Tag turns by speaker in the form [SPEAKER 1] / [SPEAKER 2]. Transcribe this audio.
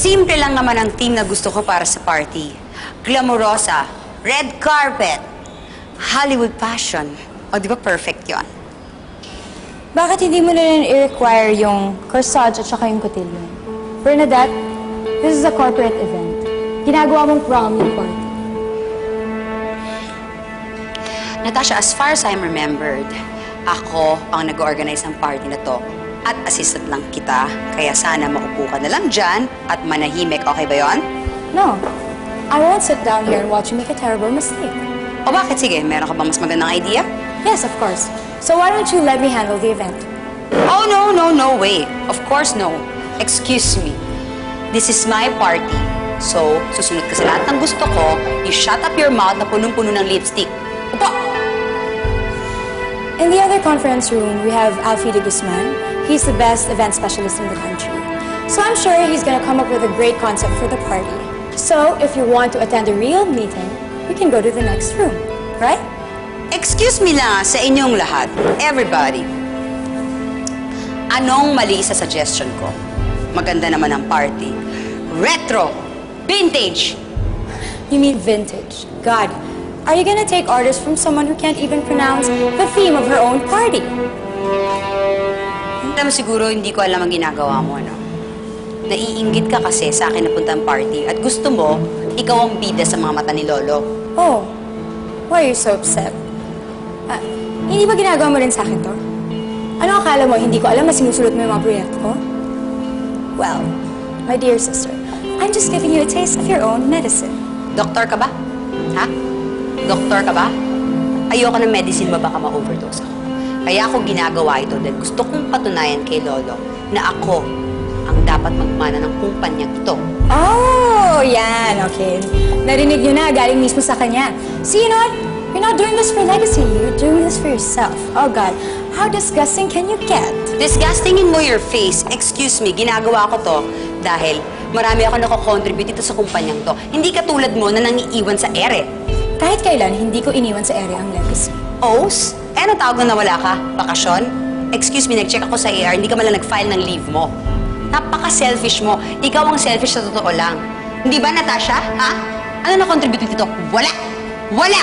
[SPEAKER 1] Simple lang naman ang team na gusto ko para sa party. Glamorosa, red carpet, Hollywood passion. O, di ba perfect yon?
[SPEAKER 2] Bakit hindi mo na rin i-require yung corsage at saka yung cotillion? Bernadette, this is a corporate event. Ginagawa mong prom yung party.
[SPEAKER 1] Natasha, as far as I'm remembered, ako ang nag-organize ng party na to. At assistant lang kita, kaya sana maupo ka na lang dyan at manahimik, okay ba yon?
[SPEAKER 2] No, I won't sit down here and watch you make a terrible mistake.
[SPEAKER 1] O bakit? Sige, meron ka bang mas magandang idea?
[SPEAKER 2] Yes, of course. So why don't you let me handle the event?
[SPEAKER 1] Oh, no, no, no way. Of course, no. Excuse me. This is my party. So, susunod ka sa lahat ng gusto ko, you shut up your mouth na punong-puno ng lipstick. Upo!
[SPEAKER 2] In the other conference room, we have Alfie de Guzman. He's the best event specialist in the country. So I'm sure he's gonna come up with a great concept for the party. So if you want to attend a real meeting, you can go to the next room, right?
[SPEAKER 1] Excuse me lang sa inyong lahat, everybody. Anong mali sa suggestion ko? Maganda naman ang party. Retro! Vintage!
[SPEAKER 2] You mean vintage. God, are you gonna take orders from someone who can't even pronounce the theme of her own party?
[SPEAKER 1] Alam mo siguro hindi ko alam ang ginagawa mo, no? Naiinggit ka kasi sa akin napunta ang party at gusto mo, ikaw ang bida sa mga mata ni Lolo.
[SPEAKER 2] Oh, why are you so upset? Ah, hindi ba ginagawa mo rin sa akin to? Ano akala mo, hindi ko alam na sinusulot mo yung mga proyekto ko? Well, my dear sister, I'm just giving you a taste of your own medicine.
[SPEAKER 1] Doktor ka ba? Ha? Doktor ka ba? Ayoko ng medicine ba baka ma-overdose ako. Kaya ako ginagawa ito dahil gusto kong patunayan kay Lolo na ako ang dapat magmana ng kumpanyang ito.
[SPEAKER 2] Oh, yan, okay. Narinig nyo na, galing mismo sa kanya. See, you know what? You're not doing this for legacy. You're doing this for yourself. Oh, God. How disgusting can you get?
[SPEAKER 1] Disgusting in mo your face. Excuse me, ginagawa ko to dahil marami ako nako-contribute dito sa kumpanyang to. Hindi katulad mo na nangiiwan sa ere.
[SPEAKER 2] Kahit kailan, hindi ko iniwan sa area ang legacy.
[SPEAKER 1] Os? Eh, ano tawag na nawala ka? Bakasyon? Excuse me, nag-check ako sa AR, hindi ka malang nag-file ng leave mo. Napaka-selfish mo. Ikaw ang selfish sa totoo lang. Hindi ba, Natasha? Ha? Ano na-contribute dito? Wala! Wala!